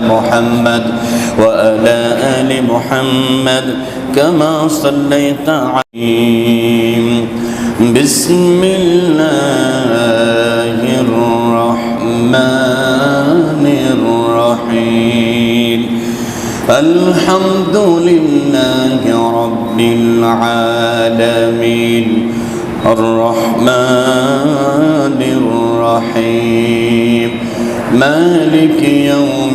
محمد وعلى آل محمد كما صليت عليهم. بسم الله الرحمن الرحيم. الحمد لله رب العالمين. الرحمن الرحيم. مالك يوم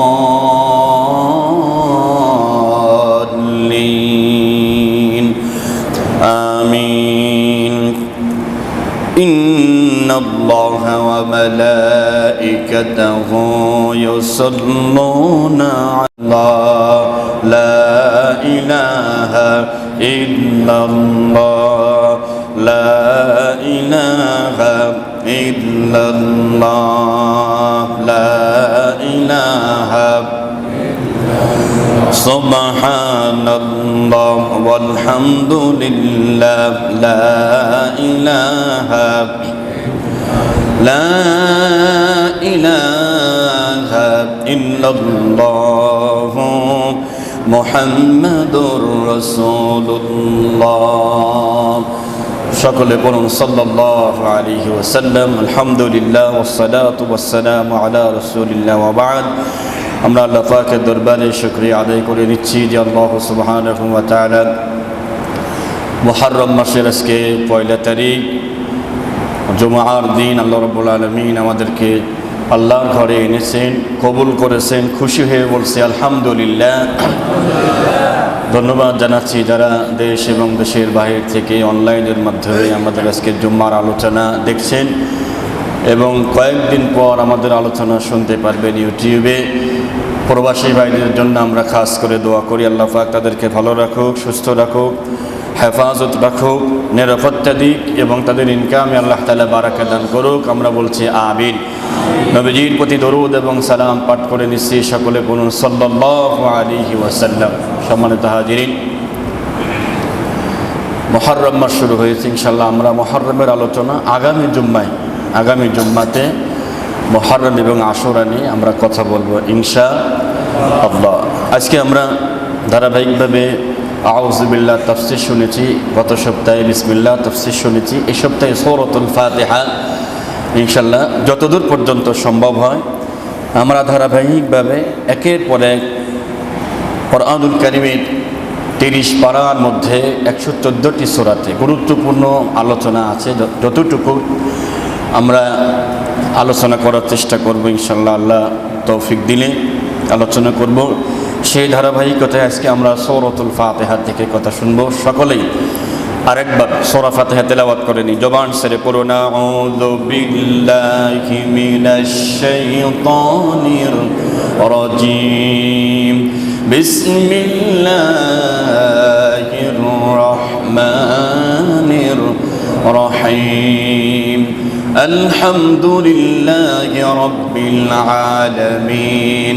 وملائكته يصلون على الله لا إله إلا الله. لا إله إلا الله. لا إله سبحان الله والحمد لله لا إله لا إله إلا الله محمد رسول الله সকলে বলুন সাল্লাহ আলী ওসাল্লাম আলহামদুলিল্লাহ ওসালাত ওয়াসালাম আলা রসুলিল্লাহ ওবাদ আমরা আল্লাহ পাকের দরবারে শুক্রিয়া আদায় করে নিচ্ছি যে আল্লাহ সুবহান তাআলা মুহাররম মাসের আজকে পয়লা তারিখ জুমার দিন আল্লাহ রব্বুল আলমিন আমাদেরকে আল্লাহর ঘরে এনেছেন, কবুল করেছেন, খুশি হয়ে বলছে, আলহামদুলিল্লাহ। ধন্যবাদ জানাচ্ছি যারা দেশ এবং দেশের বাহির থেকে অনলাইনের মাধ্যমে আমাদের আজকে জুম্মার আলোচনা দেখছেন এবং কয়েকদিন পর আমাদের আলোচনা শুনতে পারবেন ইউটিউবে। প্রবাসী ভাইদের জন্য আমরা খাস করে দোয়া করি, আল্লাহ পাক তাদেরকে ভালো রাখুক, সুস্থ রাখুক। হেফাজত রাখুক নিরাপত্তা দিক এবং তাদের ইনকামে আল্লাহ তালা বারাকা দান করুক, আমরা বলছি আবিন নবীজির প্রতি দরুদ এবং সালাম পাঠ করে নিচ্ছি সকলে বলুন সাল্লাহ আলিহি ওয়াসাল্লাম। সম্মানিত হাজিরিন, মহরম মাস শুরু হয়েছে ইনশাল্লাহ আমরা মহরমের আলোচনা আগামী জুম্মায়, আগামী জুম্মাতে মহরম এবং আশুরা নিয়ে আমরা কথা বলব ইনশা আজকে আমরা ধারাবাহিকভাবে আউজবিল্লা তফসির শুনেছি, গত সপ্তাহে বিসমিল্লা তফসির শুনেছি। এই সপ্তাহে সৌরতুল ফাতেহা ইনশাল্লাহ যতদূর পর্যন্ত সম্ভব হয়, আমরা ধারাবাহিকভাবে একের পর এক কোরআনুল করিমের তিরিশ পাড়ার মধ্যে একশো চোদ্দোটি সোরাতে গুরুত্বপূর্ণ আলোচনা আছে। যতটুকু আমরা আলোচনা করার চেষ্টা করব ইনশাল্লাহ আল্লাহ তৌফিক দিলে আলোচনা করব। সেই ধারাবাহিকতায় আজকে আমরা সৌরতুল ফাতেহা থেকে কথা শুনবো সকলেই আরেকবার সোরা ফাতেহা তেলাওয়াত করে নি জবান সেরে পড়ো না আউযু বিল্লাহি মিনাশ শাইতানির রাজিম বিসমিল্লাহির রহমানির রহিম الحمد لله رب العالمين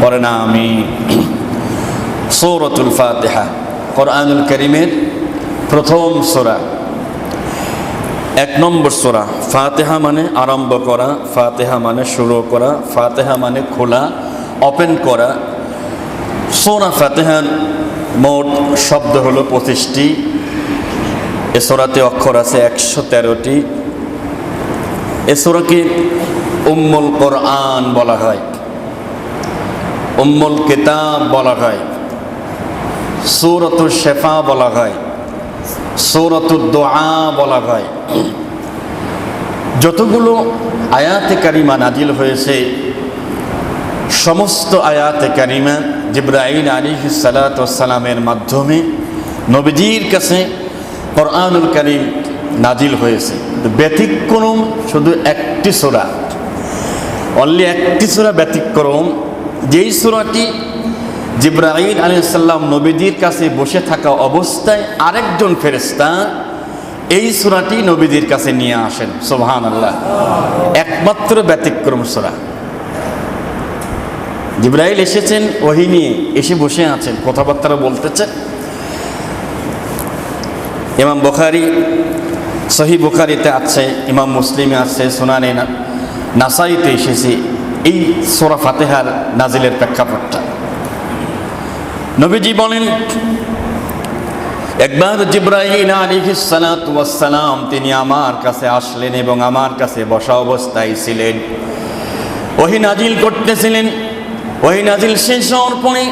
পড়েন আমি সৌরতুল ফাতেহা, কোরআনুল করিমের প্রথম সোরা, এক নম্বর সোরা, ফাতেহা মানে আরম্ভ করা, ফাতেহা মানে শুরু করা, ফাতেহা মানে খোলা ওপেন করা। সোরা ফাতেহার মোট শব্দ হলো পঁচিশটি। এ সোরাতে অক্ষর আছে একশো তেরোটি। এ উম্মুল কোরআন বলা হয়। উম্মুল কিতাব বলা হয়। সৌরতুল শেফা বলা হয়। সৌরতুল দোয়া বলা হয়। যতগুলো আয়াতে কারিমা নাজিল হয়েছে, সমস্ত আয়াতে কারিমা জিব্রাইল আলী সালাতামের মাধ্যমে নবীজির কাছে কোরআনুল করিম নাজিল হয়েছে। ব্যতিক্রম শুধু একটি সোরা। অনলি একটি সোরা ব্যতিক্রম। যেই সোরাটি জিব্রাহিম আলী সাল্লাম নবীজির কাছে বসে থাকা অবস্থায় আরেকজন ফেরেস্তা এই সোরাটি নবীজির কাছে নিয়ে আসেন। সোহান আল্লাহ একমাত্র ব্যতিক্রম সোরা। জিব্রাইল এসেছেন, ওহি নিয়ে এসে বসে আছেন, কথাবার্তা বলতেছেন। ইমাম বুখারি সহি বুখারিতে আছে, ইমাম মুসলিমে আছে, সোনানে নাসাইতে এসেছে। এই সোরা ফাতেহার নাজিলের প্রেক্ষাপটটা। নবীজি বলেন, একবার জিব্রাহিম আলিহিসালাম তিনি আমার কাছে আসলেন এবং আমার কাছে বসা অবস্থায় ছিলেন। ওহি নাজিল করতেছিলেন। ওহি নাজিল শেষ হওয়ার পরে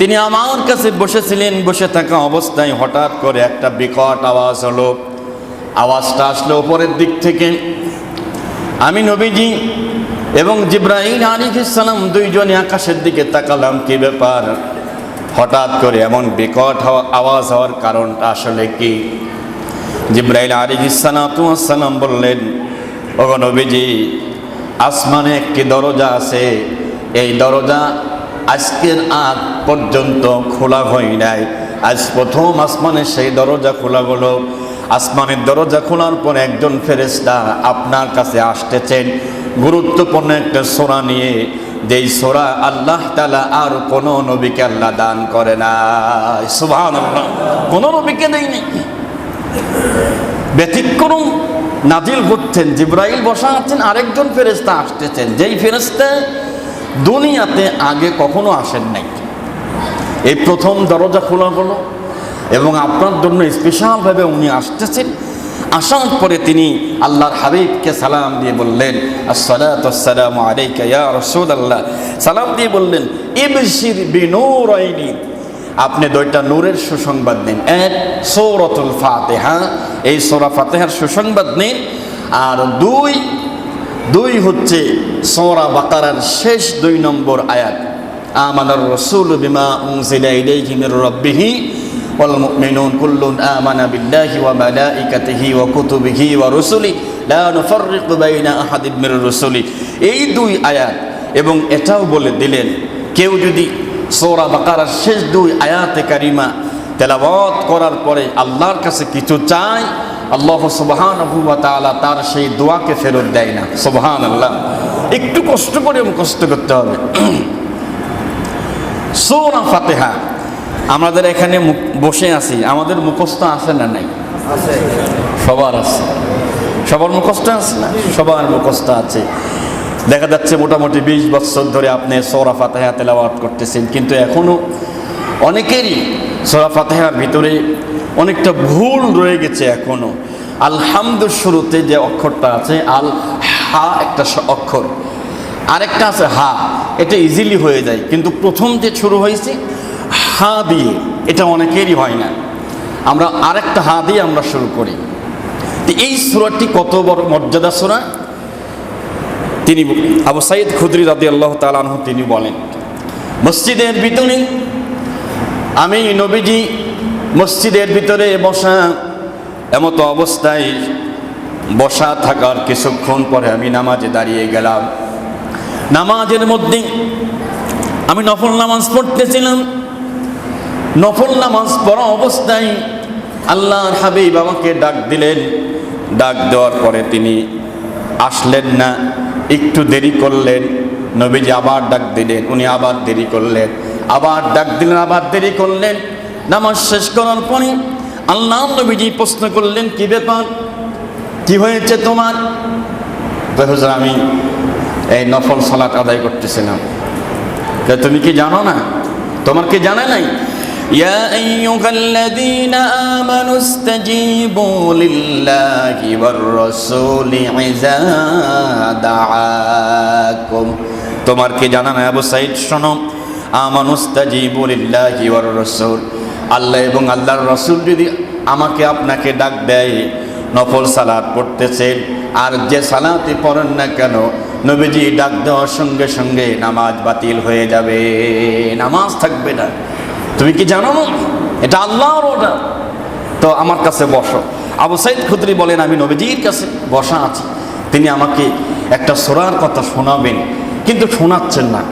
তিনি আমার কাছে বসেছিলেন, বসে থাকা অবস্থায় হঠাৎ করে একটা বিকট আওয়াজ হলো। আওয়াজটা আসলো ওপরের দিক থেকে। আমি নবীজি এবং জিব্রাহিম আলিহিসাল্লাম দুইজনে আকাশের দিকে তাকালাম, কি ব্যাপার? হঠাৎ করে এমন বিকট আওয়াজ হওয়ার কারণটা আসলে কি? জিব্রাইল আলী ইসালাতাম বললেন, ওগো নবীজি, আসমানে একটি দরজা আছে। এই দরজা আজকের আগ পর্যন্ত খোলা হয় নাই। আজ প্রথম আসমানে সেই দরজা খোলা হলো। আসমানের দরজা খোলার পর একজন ফেরেস্তা আপনার কাছে আসতেছেন। গুরুত্বপূর্ণ একটা সোরা নিয়ে। যেই সোরা আল্লাহ তালা আর কোন নবীকে আল্লাহ দান করে না। সুভান কোন নবীকে দেয়নি ব্যতিক্রম নাজিল করছেন জিব্রাইল বসা আছেন। আরেকজন ফেরেস্তা আসতেছেন। যেই ফেরেস্তা দুনিয়াতে আগে কখনো আসেন নাই। এই প্রথম দরজা খোলা হলো এবং আপনার জন্য স্পেশালভাবে উনি আসতেছেন। আসার পরে তিনি আল্লাহর হাবিবকে সালাম দিয়ে বললেন আসসালাম আলাইকা সালাম দিয়ে বললেন, ইবশির বিনুরাইনি। আপনি দুইটা নূরের সুসংবাদ দিন। এক, সৌরতুল ফাতেহা। এই সৌরা ফাতেহার সুসংবাদ নিন। আর দুই দুই হচ্ছে সোরা বাকারার শেষ দুই নম্বর আয়াত। আমানার রসুল বিমা উংসিলা ইলাইহি মির রব্বিহি ওয়াল মুমিনুন কুল্লুন আমানা বিল্লাহি ওয়া মালাইকাতিহি ওয়া কুতুবিহি ওয়া রুসুলি লা নুফাররিকু বাইনা আহাদিন মির রুসুলি এই দুই আয়াত এবং এটাও বলে দিলেন, কেউ যদি সোরা বাকারার শেষ দুই আয়াতে কারিমা তেলাবত করার পরে আল্লাহর কাছে কিছু চায় আল্লাহ সুবহান তার সেই দোয়াকে ফেরত দেয় না। সুবহান আল্লাহ একটু কষ্ট করে কষ্ট করতে হবে। সৌরা ফাতেহা। আমাদের এখানে বসে আছি। আমাদের মুখস্থ আছে না নাই? সবার আছে। সবার মুখস্থ আছে না? সবার মুখস্থ আছে। দেখা যাচ্ছে মোটামুটি বিশ বছর ধরে আপনি সৌরা ফাতেহা তেলাওয়াত করতেছেন। কিন্তু এখনও অনেকেরই সৌরা ফাতেহার ভিতরে অনেকটা ভুল রয়ে গেছে এখনও আলহামদুর শুরুতে যে অক্ষরটা আছে, আল হা একটা অক্ষর। আরেকটা আছে হা, এটা ইজিলি হয়ে যায়। কিন্তু প্রথম যে শুরু হয়েছে, হা দিয়ে, এটা অনেকেরই হয় না। আমরা আরেকটা হা দিয়ে আমরা শুরু করি। তো এই সুরাটি কত বড় মর্যাদা সুরা? তিনি আবু সাইদ খুদ্রি রাদি আল্লাহ তালাহ তিনি বলেন, মসজিদের ভিতরে আমি নবীজি, মসজিদের ভিতরে বসা এমত অবস্থায় বসা থাকার কিছুক্ষণ পরে আমি নামাজে দাঁড়িয়ে গেলাম। নামাজের মধ্যে আমি নফল নামাজ পড়তেছিলাম। নফল নামাজ পড়া অবস্থায় আল্লাহর হাবিব আমাকে ডাক দিলেন। ডাক দেওয়ার পরে তিনি আসলেন না, একটু দেরি করলেন। নবীজি আবার ডাক দিলেন, উনি আবার দেরি করলেন। আবার ডাক দিলেন, আবার দেরি করলেন। নামাজ শেষ করার পরে আল্লাহ নবীজি প্রশ্ন করলেন কি ব্যাপার কি হয়েছে তোমার হুজুর আমি এই নফল সালাত আদায় করতেছিলাম তুমি কি জানো না তোমার কি জানা নাই يا أيها الذين آمنوا استجيبوا لله والرسول إذا دعاكم তোমার কি জানা না আবু সাইদ শোনো আমানুস্তাজিবু লিল্লাহি ওয়ার রাসূল আল্লাহ এবং আল্লাহর রসুল যদি আমাকে আপনাকে ডাক দেয়, নফল সালাত পড়তেছেন, আর যে সালাতে পড়েন না কেন, নবীজি ডাক দেওয়ার সঙ্গে সঙ্গে নামাজ বাতিল হয়ে যাবে। নামাজ থাকবে না। তুমি কি জানো? এটা আল্লাহর ওটা তো আমার কাছে বসো। আবু সাইদ খুদ্রি বলেন, আমি নবীজির কাছে বসা আছি। তিনি আমাকে একটা সোরার কথা শোনাবেন, কিন্তু শোনাচ্ছেন না।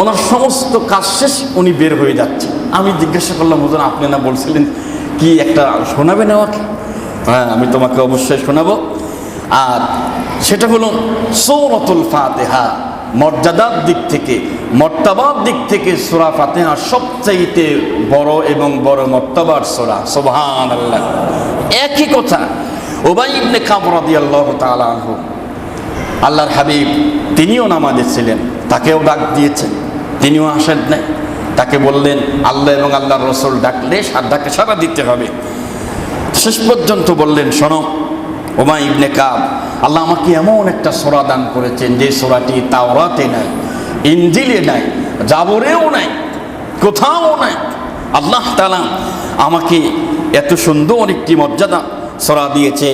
ওনার সমস্ত কাজ শেষ, উনি বের হয়ে যাচ্ছে। আমি জিজ্ঞাসা করলাম, হুজুর, আপনি না বলছিলেন কি একটা শোনাবেন আমাকে? হ্যাঁ আমি তোমাকে অবশ্যই শোনাবো। আর সেটা হলো সৌরতুল ফাতেহা, মর্যাদার দিক থেকে, মর্তাবার দিক থেকে সোরা ফাতেহা সবচাইতে বড় এবং বড় মর্তাবার সোরা সোভান আল্লাহ একই কথা ওবাই ইবনে কামরাদি আল্লাহ তাআলা আনহু, আল্লাহর হাবিব, তিনিও নামাজে ছিলেন, তাকেও ডাক দিয়েছেন। তিনিও আসেন নাই। তাকে বললেন, আল্লাহ এবং আল্লাহর রসুল ডাকলে সার ডাকে সারা দিতে হবে। শেষ পর্যন্ত বললেন, শোনো, ওমা ইবনে কাব, আল্লাহ আমাকে এমন একটা সোরা দান করেছেন যে সোরাটি তাওরাতে নাই ইঞ্জিলে নাই, জাবরেও নাই, কোথাও নাই। আল্লাহ তালা আমাকে এত সুন্দর একটি মর্যাদা সোরা দিয়েছে।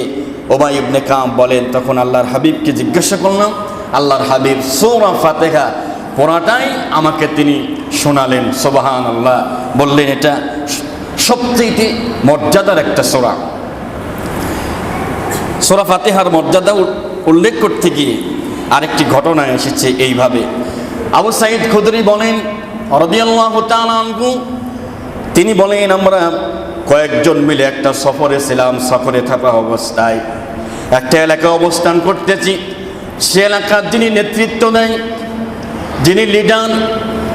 ওবাই ইবনে কাম বলেন, তখন আল্লাহর হাবিবকে জিজ্ঞাসা করলাম, আল্লাহর হাবিব সৌরা ফাতেহা পড়াটাই আমাকে তিনি শোনালেন সোবাহান আল্লাহ বললেন, এটা সবচেয়ে মর্যাদার একটা সোরা। সোরা ফাতেহার মর্যাদা উল- উল্লেখ করতে গিয়ে আরেকটি ঘটনা এসেছে এইভাবে। আবু সাইদ খুদরি বলেন তিনি বলেন, আমরা কয়েকজন মিলে একটা সফরে ছিলাম, সফরে থাকা অবস্থায়। একটা এলাকা অবস্থান করতেছি, সে এলাকার যিনি নেতৃত্ব দেয় যিনি লিডার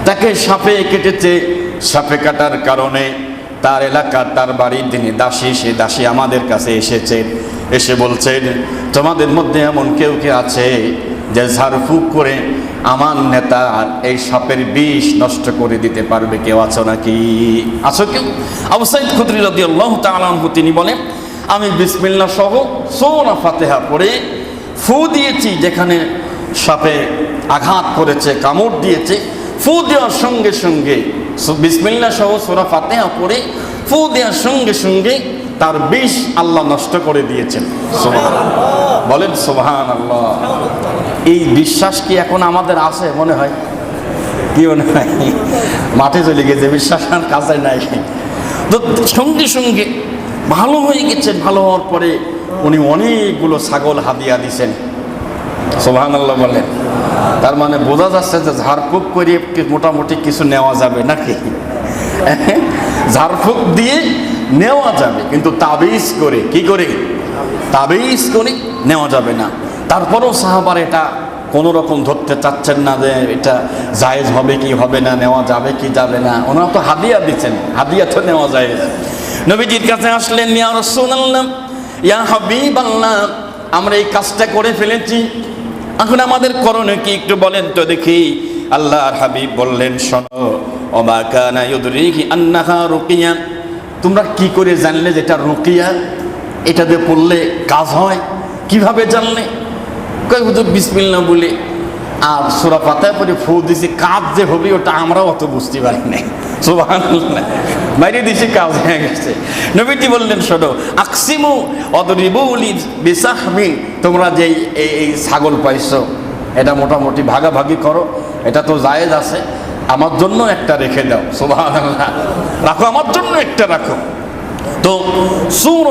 তাকে সাপে কেটেছে। সাপে কাটার কারণে তার এলাকা তার বাড়ির তিনি দাসী সে দাসী আমাদের কাছে এসেছেন এসে বলছেন তোমাদের মধ্যে এমন কেউ কে আছে যে ঝাড়ফুঁক করে আমার নেতা এই সাপের বিষ নষ্ট করে দিতে পারবে? কেউ আছো নাকি? আছো কেউ? আবু সাইদ খুদরি রাদিয়াল্লাহু তাআলা আনহু তিনি বলেন আমি বিসমিল্লাহ সহ সৌরা ফাতেহা পড়ে ফু দিয়েছি যেখানে সাপে আঘাত করেছে, কামড় দিয়েছে। ফু দেওয়ার সঙ্গে সঙ্গে বিসমিল্লাহ সহ সোরা ফাতেহা পড়ে ফু দেওয়ার সঙ্গে সঙ্গে তার বিষ আল্লাহ নষ্ট করে দিয়েছেন। বলেন সোহান আল্লাহ এই বিশ্বাস কি এখন আমাদের আছে মনে হয়? কি মনে হয়? মাঠে চলে গেছে, বিশ্বাস আর কাছে নাই। তো সঙ্গে সঙ্গে ভালো হয়ে গেছেন ভালো হওয়ার পরে উনি অনেকগুলো ছাগল হাদিয়া দিছেন। সোহান আল্লাহ বলেন। তার মানে বোঝা যাচ্ছে যে ঝাড়ফুঁক করে কি- মোটামুটি কিছু নেওয়া যাবে নাকি? ঝাড়ফুঁক দিয়ে নেওয়া যাবে, কিন্তু তাবিজ করে কি করে? তাবিজ করে নেওয়া যাবে না। তারপরেও সাহাবার এটা কোনো রকম ধরতে চাচ্ছেন না যে এটা জায়েজ হবে কি হবে না, নেওয়া যাবে কি যাবে না। ওনারা তো হাদিয়া দিচ্ছেন, হাদিয়া তো নেওয়া যায় নবীজির কাছে আসলেন, ইয়া রাসূলুল্লাহ, ইয়া হাবিবাল্লাহ, আমরা এই কাজটা করে ফেলেছি এখন আমাদের করণে কি একটু বলেন তো দেখি। আল্লাহর হাবিব বললেন, শোনো, ওমা ইউদরিকি আন্নাহা রুকিয়া। তোমরা কি করে জানলে যেটা রুকিয়া? এটা দিয়ে পড়লে কাজ হয়? কীভাবে জানলে? কয়েক হুজুর বিসমিল্লা বলে। আর সুরা পাতায় পরে ফু দিছি কাজ যে হবে, ওটা আমরাও অত বুঝতে পারি নাই। বাইরে দিছি, কাজ হয়ে গেছে। নবীজি বললেন আকসিমু অদরিবুলি তোমরা যে এই ছাগল পাইছো, এটা মোটামুটি ভাগাভাগি করো, এটা তো জায়েজ আছে, আমার জন্য একটা রেখে দাও। সুবহানাল্লাহ। রাখো, আমার জন্য একটা রাখো। তো সুর